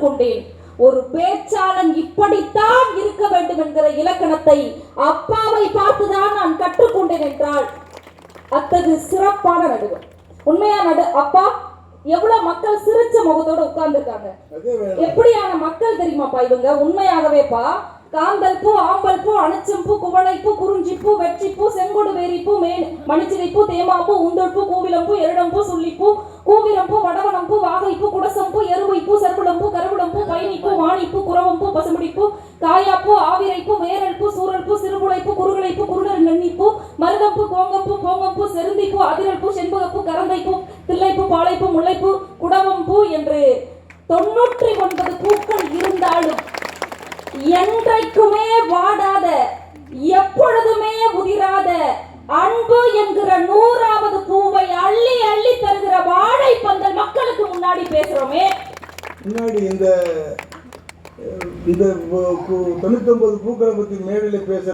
கற்றுக்கொண்டேன் ஒரு பேச்சாளன் இப்படித்தான் இருக்க வேண்டும் என்கிற இலக்கணத்தை அப்பாவை பார்த்துதான் நான் கற்றுக்கொண்டேன் என்றால் அத்தகு சிறப்பான நடுவர். உண்மையா நடு அப்பா எவ்வளவு மக்கள் சிரிச்ச முகத்தோட உட்கார்ந்துருக்காங்க. எப்படியான மக்கள் தெரியுமாப்பா இவங்க? உண்மையாகவேப்பா காந்தல் பூ ஆம்பல் பூ அணைச்சம்பூ குவளைப்பூ குறிஞ்சிப்பூ வெற்றிப்பூ செங்கொடு வேரிப்பூ மே மணிச்சிரைப்பூ தேமாப்பூ உந்தொழ்பூ கூவிலம்பூ எருடம்பூ சுள்ளிப்பூ பயணிப்பூ வாணிப்பூ குரவம்பூ காயாப்பு ஆவிரைப்பு ஆவிரைப்பூ வேரல்பூ சூரல்பூ சிறுகுளைப்பூ குருடர் நன்னிப்பு மருதப்பு கோங்கப்பு கோங்கப்பு செருந்திப்பு செருந்திப்பூ செண்பகப்பு கரந்தைப்பு தில்லைப்பு பாலைப்பு பாளைப்பூ குடவம்பு என்று தொன்னூற்றி ஒன்பது பூக்கள் இருந்தாலும் என்றைக்குமே வாடாத எப்பொழுதுமே உதிராத அன்பு என்கிற நூறாவது பூவை அள்ளி அள்ளி தருகிற வாழை பந்தல் மக்களுக்கு முன்னாடி பேசுறோமே. முன்னாடி இந்த இந்த தொண்ணூத்தொன்பது பூக்களை பற்றி மேடையில் பேச